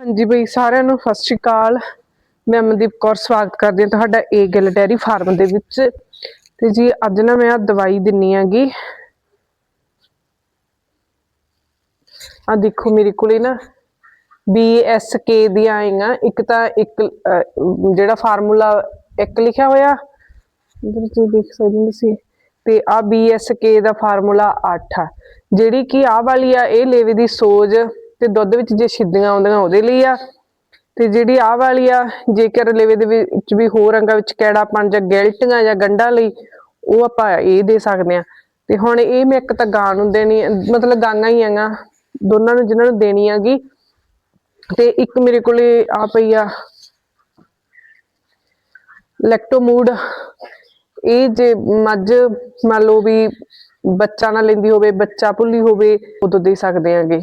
ਹਾਂਜੀ ਬਈ ਸਾਰਿਆਂ ਨੂੰ ਸਤਿ ਸ਼੍ਰੀ ਅਕਾਲ। ਮੈਂ ਅਮਨਦੀਪ ਕੌਰ ਸਵਾਗਤ ਕਰਦੀ ਹਾਂ ਤੁਹਾਡਾ ਏ ਗਿੱਲ ਡੈਰੀ ਫਾਰਮ ਦੇ ਵਿੱਚ। ਤੇ ਜੀ ਅੱਜ ਨਾ ਮੈਂ ਆ ਦਵਾਈ ਦਿੰਨੀ ਆਗੀ ਆ ਦੇਖੋ ਮੇਰੇ ਕੋਲੇ ਨਾ BSK ਦੀਆਂ ਆਈਆਂ। ਇੱਕ ਤਾਂ ਇੱਕ ਅਹ, ਜਿਹੜਾ ਫਾਰਮੂਲਾ ਇੱਕ ਲਿਖਿਆ ਹੋਇਆ ਇਧਰ ਤੁਸੀਂ ਦੇਖ ਸਕਦੇ ਹੋ ਤੁਸੀਂ। ਤੇ ਆ BSK ਦਾ ਫਾਰਮੂਲਾ 8 ਆ। ਜਿਹੜੀ ਕਿ ਆ ਵਾਲੀ ਆ ਇਹ ਲੇਵੇ ਦੀ ਸੋਜ ਤੇ ਦੁੱਧ ਵਿੱਚ ਜੇ ਛਿੱਦੀਆਂ ਆਉਂਦੀਆਂ ਉਹਦੇ ਲਈ ਆ। ਤੇ ਜਿਹੜੀ ਆਹ ਵਾਲੀ ਆ, ਜੇਕਰ ਲੇਵੇ ਦੇ ਵਿੱਚ ਵੀ ਹੋਰ ਅੰਗਾਂ ਵਿੱਚ ਕੈੜਾਪਣ ਜਾਂ ਗਿਲਟੀਆਂ ਜਾਂ ਗੰਢਾਂ ਲਈ, ਉਹ ਆਪਾਂ ਇਹ ਦੇ ਸਕਦੇ ਆ। ਤੇ ਹੁਣ ਇਹ ਮੈਂ ਇੱਕ ਤਾਂ ਗਾਂ ਨੂੰ ਦੇਣੀ ਮਤਲਬ ਗਾਂਗਾ ਹੀ ਆਂਗਾ ਦੋਨਾਂ ਨੂੰ ਜਿਨ੍ਹਾਂ ਨੂੰ ਦੇਣੀ ਆਗੀ ਤੇ ਇੱਕ ਮੇਰੇ ਕੋਲੇ ਆ ਪਈ ਆ ਲੈਕਟੋਮੂਡ ਇਹ ਜੇ ਮੱਝ, ਮੰਨ ਲਓ ਵੀ ਬੱਚਾ ਨਾ ਲੈਂਦੀ ਹੋਵੇ, ਬੱਚਾ ਭੁੱਲੀ ਹੋਵੇ, ਉਦੋਂ ਦੇ ਸਕਦੇ ਆਂਗੇ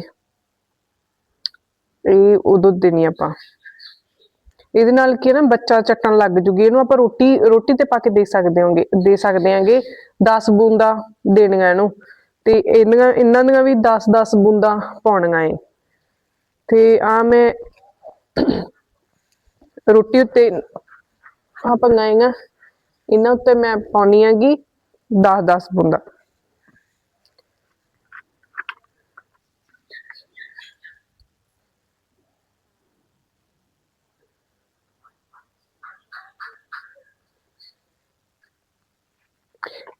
ਇਹ ਉਦੋਂ ਦੇਣੀ ਆਪਾਂ। ਇਹਦੇ ਨਾਲ ਕੀ ਹੈ ਨਾ, ਬੱਚਾ ਚੱਟਣ ਲੱਗ ਜੂਗੀ। ਇਹਨੂੰ ਆਪਾਂ ਰੋਟੀ ਰੋਟੀ ਤੇ ਪਾ ਕੇ ਦੇ ਸਕਦੇ ਹਾਂਗੇ, ਦੇ ਸਕਦੇ ਹਾਂਗੇ। 10 ਬੂੰਦਾਂ ਦੇਣੀਆਂ ਇਹਨੂੰ। ਤੇ ਇਹਨਾਂ ਇਹਨਾਂ ਦੀਆਂ ਵੀ 10 10 ਬੂੰਦਾਂ ਪਾਉਣੀਆਂ ਏ। ਤੇ ਆ ਮੈਂ ਰੋਟੀ ਉੱਤੇ ਆ ਪੰਗਾਏਗਾ ਇਹਨਾਂ ਉੱਤੇ ਮੈਂ ਪਾਉਣੀ ਹੈਗੀ 10 10 ਬੂੰਦਾਂ।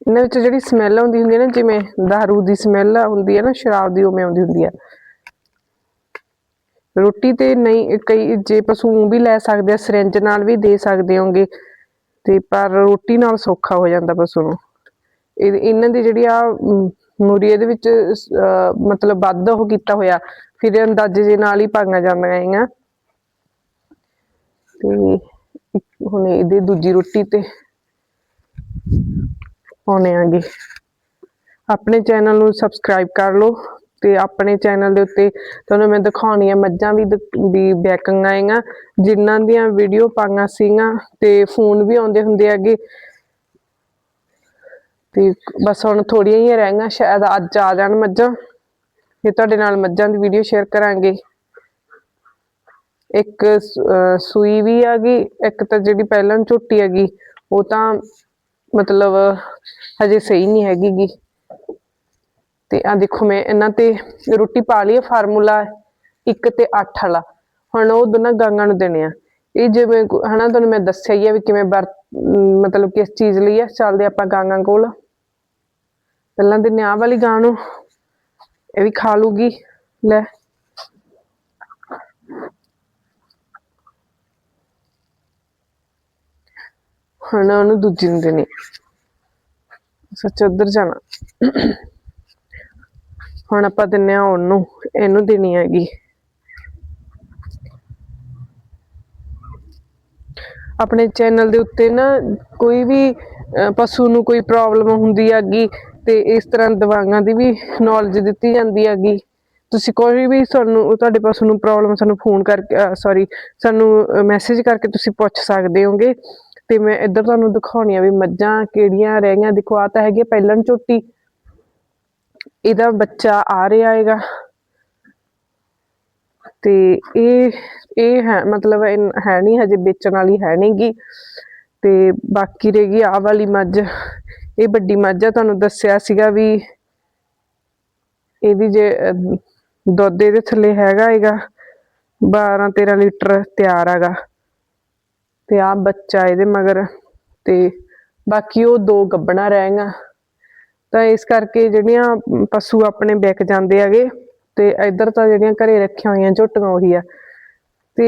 ਇਹਨਾਂ ਵਿੱਚ ਜਿਹੜੀ ਸਮੈਲ ਆਉਂਦੀ ਹੁੰਦੀ ਹੈ ਨਾ, ਜਿਵੇਂ ਦਾਰੂ ਦੀ ਸਮੈਲ ਹੁੰਦੀ ਹੈ ਨਾ, ਸ਼ਰਾਬ ਦੀ ਉਵੇਂ ਆਉਂਦੀ ਹੁੰਦੀ ਹੈ। ਰੋਟੀ ਤੇ ਨਹੀਂ, ਕਈ ਜੇ ਪਸ਼ੂ ਵੀ ਲੈ ਸਕਦੇ ਆ ਸਿਰਿੰਜ ਨਾਲ ਵੀ ਦੇ ਸਕਦੇ ਹੋਗੇ ਤੇ ਪਰ ਰੋਟੀ ਨਾਲ ਸੌਖਾ ਹੋ ਜਾਂਦਾ ਪਸ਼ੂ ਨੂੰ। ਇਹਨਾਂ ਦੀ ਜਿਹੜੀ ਆ ਮੂਰੀ ਇਹਦੇ ਵਿੱਚ ਮਤਲਬ ਵੱਧ ਉਹ ਕੀਤਾ ਹੋਇਆ, ਫਿਰ ਅੰਦਾਜ਼ੇ ਦੇ ਨਾਲ ਹੀ ਪਾਈਆਂ ਜਾਂਦੀਆਂ ਹੈਗੀਆਂ। ਤੇ ਹੁਣ ਇਹਦੇ ਦੂਜੀ ਰੋਟੀ ਤੇ ਪਾਉਣੇ ਆਗੇ। ਆਪਣੇ ਚੈਨਲ ਨੂੰ ਸਬਸਕ੍ਰਾਈਬ ਕਰ ਲਓ ਤੇ ਆਪਣੇ ਚੈਨਲ ਦੇ ਉੱਤੇ ਤੁਹਾਨੂੰ ਮੈਂ ਦਿਖਾਉਣੀ ਆ ਮੱਝਾਂ ਵੀ ਦ- ਬੈਕਿੰਗ ਆਏਗਾ ਜਿਨ੍ਹਾਂ ਦੀਆਂ ਵੀਡੀਓ ਪਾਈਆਂ ਸੀਗੀਆਂ ਤੇ ਫੋਨ ਵੀ ਆਉਂਦੇ ਹੁੰਦੇ ਆਗੇ ਤੇ ਬਸ ਹੁਣ ਥੋੜੀਆਂ ਹੀ ਰਹਿ ਗਈਆਂ, ਸ਼ਾਇਦ ਅੱਜ ਆ ਜਾਣ ਮੱਝਾਂ। ਫਿਰ ਤੁਹਾਡੇ ਨਾਲ ਮੱਝਾਂ ਦੀ ਵੀਡੀਓ ਸ਼ੇਅਰ ਕਰਾਂਗੇ। ਇੱਕ ਸੂਈ ਵੀ ਹੈਗੀ ਇੱਕ ਤਾਂ ਜਿਹੜੀ ਪਹਿਲਾਂ ਝੋਟੀ ਹੈਗੀ, ਉਹ ਤਾਂ ਮਤਲਬ ਹਜੇ ਸਹੀ ਨਹੀਂ ਹੈਗੀ ਗੀ ਤੇ ਆ ਦੇਖੋ ਮੈਂ ਇਹਨਾਂ ਤੇ ਰੋਟੀ ਪਾ ਲਈ ਫਾਰਮੂਲਾ 1 ਤੇ 8 ਵਾਲਾ। ਹੁਣ ਉਹ ਦੋਨਾਂ ਗਾਂਗਾਂ ਨੂੰ ਦੇਣੇ ਆ। ਇਹ ਜਿਵੇਂ ਕੋ- ਹਨਾ, ਤੁਹਾਨੂੰ ਮੈਂ ਦੱਸਿਆ ਹੀ ਆ ਵੀ ਕਿਵੇਂ ਵਰ ਮਤਲਬ ਕਿਸ ਚੀਜ਼ ਲਈ ਆ, ਚੱਲਦੇ ਆਪਾਂ ਗਾਂਗਾਂ ਕੋਲ। ਪਹਿਲਾਂ ਦਿਨੇ ਆਹ ਵਾਲੀ ਗਾਂ ਨੂੰ। ਇਹ ਵੀ ਖਾ ਲੂਗੀ। ਲੈ। ਹੁਣ ਉਹਨੂੰ ਦੂਜੀ ਨੂੰ ਦੇਣੀ ਸੱਚ ਉੱਧਰ ਜਾਣਾ। ਹੁਣ ਆਪਾਂ ਦਿੰਨੇ ਆ ਉਹਨੂੰ ਇਹਨੂੰ ਦੇਣੀ ਹੈਗੀ। ਆਪਣੇ ਚੈਨਲ ਦੇ ਉੱਤੇ ਨਾ ਕੋਈ ਵੀ ਅਹ, ਪਸ਼ੂ ਨੂੰ ਕੋਈ ਪ੍ਰੋਬਲਮ ਹੁੰਦੀ ਹੈਗੀ ਤੇ ਇਸ ਤਰ੍ਹਾਂ ਦਵਾਈਆਂ ਦੀ ਵੀ ਨੌਲੇਜ ਦਿੱਤੀ ਜਾਂਦੀ ਹੈਗੀ। ਤੁਸੀਂ ਕੋਈ ਵੀ ਸਾਨੂੰ ਤੁਹਾਡੇ ਪਸ਼ੂ ਨੂੰ ਪ੍ਰੋਬਲਮ ਸਾਨੂੰ ਫੋਨ ਕਰਕੇ ਸੌਰੀ ਸਾਨੂੰ ਮੈਸੇਜ ਕਰਕੇ ਤੁਸੀਂ ਪੁੱਛ ਸਕਦੇ ਹੋਗੇ। ਤੇ ਮੈਂ ਇੱਧਰ ਤੁਹਾਨੂੰ ਦਿਖਾਉਣੀ ਆ ਵੀ ਮੱਝਾਂ ਕਿਹੜੀਆਂ ਰਹਿ ਗਈਆਂ। ਦੇਖੋ ਆ ਤਾਂ ਹੈਗੀ ਆ ਪਹਿਲਣ ਝੋਟੀ ਇਹਦਾ ਬੱਚਾ ਆ ਰਿਹਾ ਹੈਗਾ। ਤੇ ਇਹ ਇਹ ਹੈ, ਮਤਲਬ ਹੈ ਨਹੀਂ, ਹਜੇ ਵੇਚਣ ਵਾਲੀ ਹੈ ਨਹੀਂਗੀ ਤੇ ਬਾਕੀ ਰਹਿ ਗਈ ਆਹ ਵਾਲੀ ਮੱਝ। ਇਹ ਵੱਡੀ ਮੱਝ ਆ, ਤੁਹਾਨੂੰ ਦੱਸਿਆ ਸੀਗਾ ਵੀ ਇਹਦੀ ਜੇ ਦੁੱਧ ਇਹਦੇ ਥੱਲੇ ਹੈਗਾ ਹੈਗਾ 12 13 ਲੀਟਰ ਤਿਆਰ ਹੈਗਾ। ਤੇ ਆ ਬੱਚਾ ਇਹਦੇ ਮਗਰ ਤੇ ਬਾਕੀ ਉਹ ਦੋ ਗੱਬਣਾ ਰਹਿ ਤਾਂ ਇਸ ਕਰਕੇ ਜਿਹੜੀਆਂ ਪਸ਼ੂ ਆਪਣੇ ਵਿਕ ਜਾਂਦੇ ਹੈਗੇ ਤੇ ਇੱਧਰ ਤਾਂ ਜਿਹੜੀਆਂ ਘਰੇ ਰੱਖੀਆਂ ਹੋਈਆਂ ਝੋਟੀਆਂ ਉਹੀ ਆ। ਤੇ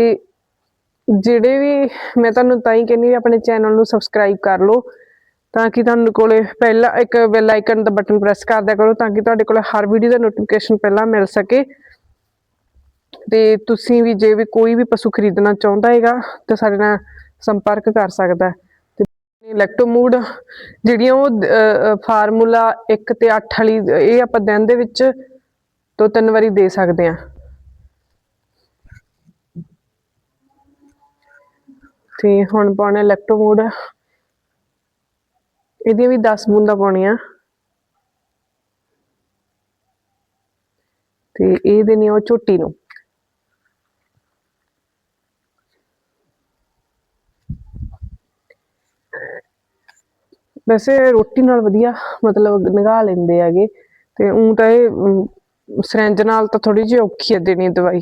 ਜਿਹੜੇ ਵੀ ਮੈਂ ਤੁਹਾਨੂੰ ਤਾਂ ਹੀ ਕਹਿੰਦੀ ਵੀ ਆਪਣੇ ਚੈਨਲ ਨੂੰ ਸਬਸਕ੍ਰਾਈਬ ਕਰ ਲਓ ਤਾਂ ਕਿ ਤੁਹਾਨੂੰ ਕੋਲੇ ਪਹਿਲਾਂ ਇੱਕ ਬੈਲ ਆਈਕਨ ਦਾ ਬਟਨ ਪ੍ਰੈਸ ਕਰ ਦਿਆ ਕਰੋ ਤਾਂ ਕਿ ਤੁਹਾਡੇ ਕੋਲ ਹਰ ਵੀਡੀਓ ਦਾ ਨੋਟੀਫਿਕੇਸ਼ਨ ਪਹਿਲਾਂ ਮਿਲ ਸਕੇ। ਤੇ ਤੁਸੀਂ ਵੀ ਜੇ ਵੀ ਕੋਈ ਵੀ ਪਸ਼ੂ ਖਰੀਦਣਾ ਚਾਹੁੰਦਾ ਹੈਗਾ ਤਾਂ ਸਾਡੇ ਨਾਲ ਸੰਪਰਕ ਕਰ ਸਕਦਾ ਤੇ ਇਲੈਕਟ੍ਰੋਮੂਡ ਜਿਹੜੀਆਂ ਉਹ ਫਾਰਮੂਲਾ 1 ਤੇ 8 ਵਾਲੀ, ਇਹ ਆਪਾਂ ਦਿਨ ਦੇ ਵਿੱਚ ਦੋ ਤਿੰਨ ਵਾਰੀ ਦੇ ਸਕਦੇ ਆ ਤੇ ਹੁਣ ਪਾਉਣਾ ਇਲੈਕਟ੍ਰੋਮੂਡ ਇਹਦੀਆਂ ਵੀ 10 ਬੂੰਦਾਂ ਪਾਉਣੀਆਂ। ਤੇ ਇਹ ਦੇਣੀ ਉਹ ਝੋਟੀ ਨੂੰ। ਵੈਸੇ ਰੋਟੀ ਨਾਲ ਵਧੀਆ ਮਤਲਬ ਨਗਾ ਲੈਂਦੇ ਹੈਗੇ ਤੇ ਉਂ ਤਾਂ ਇਹ ਅਮ, ਨਾਲ ਤਾਂ ਥੋੜੀ ਜਿਹੀ ਔਖੀ ਹੈ ਦੇਣੀ ਦਵਾਈ।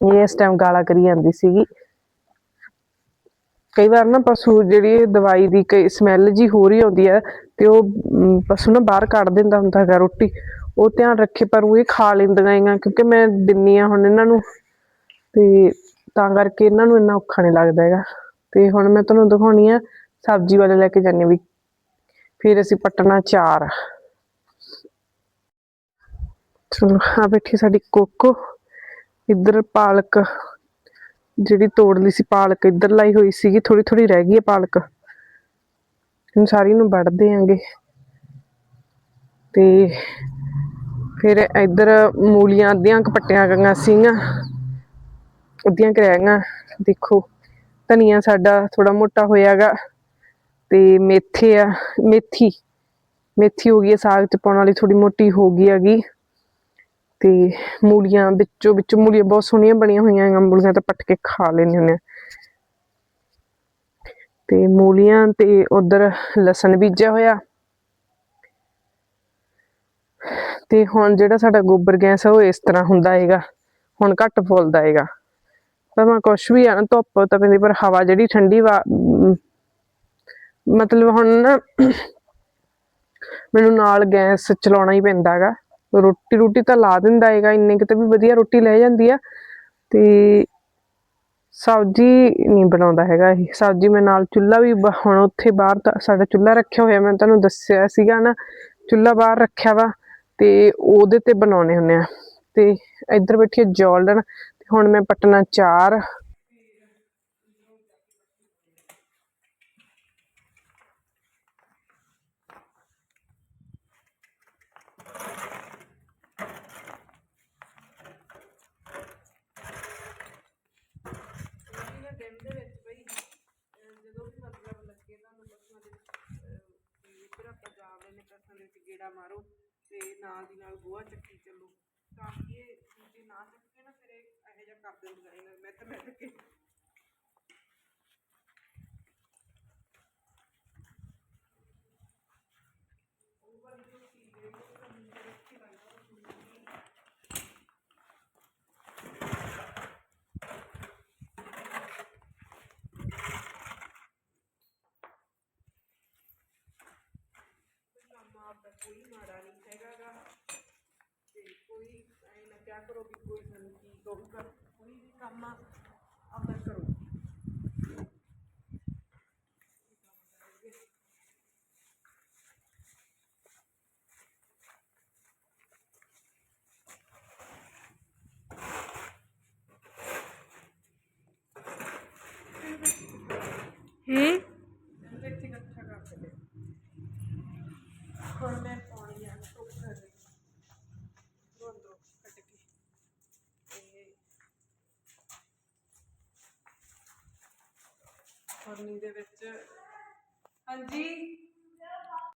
ਇਹ ਇਸ ਟਾਈਮ ਗਾਲਾਂ ਕਰੀ ਜਾਂਦੀ ਸੀਗੀ। ਕਈ ਵਾਰ ਨਾ ਪਸ਼ੂ ਜਿਹੜੀ ਦਵਾਈ ਦੀ ਕਈ ਸਮੈਲ ਜੀ ਹੋ ਰਹੀ ਹੁੰਦੀ ਹੈ ਤੇ ਉਹ ਪਸ਼ੂ ਨਾ ਬਾਹਰ ਕੱਢ ਦਿੰਦਾ ਹੁੰਦਾ ਹੈਗਾ ਰੋਟੀ ਉਹ ਧਿਆਨ ਰੱਖੇ ਪਰ ਉਹ ਇਹ ਖਾ ਲੈਂਦੀਆਂ ਹੈਗੀਆਂ ਕਿਉਂਕਿ ਮੈਂ ਦਿੰਨੀ ਆ ਹੁਣ ਇਹਨਾਂ ਨੂੰ। ਤੇ ਤਾਂ ਕਰਕੇ ਇਹਨਾਂ ਨੂੰ ਇੰਨਾ ਔਖਾ ਨਹੀਂ ਲੱਗਦਾ ਹੈਗਾ। ਤੇ ਹੁਣ ਮੈਂ ਤੁਹਾਨੂੰ ਦਿਖਾਉਣੀ ਆ ਸਬਜ਼ੀ ਵਾਲੇ ਲੈ ਕੇ ਜਾਂਦੇ ਵੀ ਫਿਰ ਅਸੀਂ ਪਟਨਾ ਚਾਰ ਚਲੋ ਆ ਬੈਠੀ ਸਾਡੀ ਕੋਕੋ। ਇੱਧਰ ਪਾਲਕ, ਜਿਹੜੀ ਤੋੜ ਲਈ ਸੀ ਪਾਲਕ, ਇੱਧਰ ਲਾਈ ਹੋਈ ਸੀਗੀ ਥੋੜੀ ਥੋੜੀ ਰਹਿ ਗਈ ਹੈ ਪਾਲਕ। ਹੁਣ ਸਾਰੀ ਨੂੰ ਵੱਢਦੇ ਆਂਗੇ। ਤੇ ਫਿਰ ਇੱਧਰ ਮੂਲੀਆਂ, ਅੱਧੀਆਂ ਕੁ ਗਈਆਂ ਸੀਗੀਆਂ। ਉਹਦੀਆਂ ਕੁ ਦੇਖੋ, ਧਨੀਆ ਸਾਡਾ ਥੋੜਾ ਮੋਟਾ ਹੋਇਆਗਾ ਤੇ ਮੇਥੇ ਆ, ਮੇਥੀ। ਮੇਥੀ ਹੋ ਗਈ ਹੈ ਸਾਗ ਚ ਪਾਉਣ ਵਾਲੀ ਥੋੜੀ ਮੋਟੀ ਹੋ ਗਈ ਹੈਗੀ। ਤੇ ਮੂਲੀਆਂ ਵਿੱਚੋਂ ਵਿੱਚੋਂ ਮੂਲੀਆਂ ਬਹੁਤ ਸੋਹਣੀਆਂ ਬਣੀਆਂ ਹੋਈਆਂ ਹੈਗੀਆਂ, ਮੂਲੀਆਂ ਤਾਂ ਪੱਟ ਕੇ ਖਾ ਲੈਂਦੇ ਹੁੰਦੇ ਆ। ਤੇ ਮੂਲੀਆਂ ਤੇ ਉਧਰ ਲਸਣ ਬੀਜਿਆ ਹੋਇਆ। ਤੇ ਹੁਣ ਜਿਹੜਾ ਸਾਡਾ ਗੋਬਰ ਗੈਸ ਆ, ਉਹ ਇਸ ਤਰ੍ਹਾਂ ਹੁੰਦਾ ਹੈਗਾ। ਹੁਣ ਘੱਟ ਫੁੱਲਦਾ ਹੈਗਾ। ਭਾਵੇਂ ਕੁਛ ਵੀ ਆ ਨਾ, ਧੁੱਪ ਤਾਂ ਪੈਂਦੀ, ਪਰ ਹਵਾ ਜਿਹੜੀ ਠੰਡੀ ਵਾ ਮਤਲਬ ਹੁਣ ਨਾ, ਮੈਨੂੰ ਨਾਲ ਗੈਸ ਚਲਾਉਣਾ ਹੀ ਪੈਂਦਾ ਰੋਟੀ ਰੋਟੀ ਤਾਂ ਲਾ ਦਿੰਦਾ ਹੈਗਾ, ਇੰਨੇ ਕਿਤੇ ਵੀ ਵਧੀਆ ਰੋਟੀ ਲੈ ਜਾਂਦੀ ਆ। ਤੇ ਸਬਜ਼ੀ ਨਹੀਂ ਬਣਾਉਂਦਾ ਹੈਗਾ ਇਹ। ਸਬਜ਼ੀ ਮੈਂ ਨਾਲ ਚੁੱਲ੍ਹਾ ਵੀ ਹੁਣ ਉੱਥੇ ਬਾਹਰ ਤਾਂ ਸਾਡਾ ਚੁੱਲ੍ਹਾ ਰੱਖਿਆ ਹੋਇਆ, ਮੈਂ ਤੁਹਾਨੂੰ ਦੱਸਿਆ ਸੀਗਾ ਨਾ, ਚੁੱਲ੍ਹਾ ਬਾਹਰ ਰੱਖਿਆ ਵਾ, ਤੇ ਉਹਦੇ ਤੇ ਬਣਾਉਣੇ ਹੁੰਦੇ ਆ। ਤੇ ਇੱਧਰ ਬੈਠੀ ਹੈ ਜੋਲਡਨ ਹੁਣ ਮੈਂ ਪਟਨਾ ਚਾਰ। ਗੇੜਾ ਮਾਰੋ ਤੇ ਨਾਲ ਦੀ ਨਾਲ ਗੋਹਾ ਚੱਕੀ ਚੱਲੋ ਤਾਂ ਕਿ ਇਹ ਜੇ ਨਾ ਇਹੋ ਜਿਹਾ ਕਰ ਦਿੰਦੀਆਂ ਨੇ ਮੈਂ ਤਾਂ ਮੈਂ ਕੇ ਕੰਮ ਆਪਦਾ ਕੋਈ ਮਾੜਾ ਨਹੀਂ ਹੈਗਾ ਗਾ ਤੇ ਕੋਈ ਐ ਨਾ ਕਿਆ ਕਰੋ ਵੀ ਕੋਈ ਸਾਨੂੰ ਕੀ ਕਹੂਗਾ ਕੋਈ ਵੀ ਕੰਮ ਆ ਆਪਦਾ ਕਰੋ ਹੂੰ ਇੱਥੇ ਇਕੱਠਾ ਕਰ ਸਕਦੇ ਹੁਣ ਮੈਂ ਪਾਉਣੀ ਆ ਟੋਕਰ ਦੇ ਰੋਂਦੋ ਕੱਟ ਕੇ ਤੇ ਫਰਨੀ ਦੇ ਵਿੱਚ। ਹਾਂਜੀ।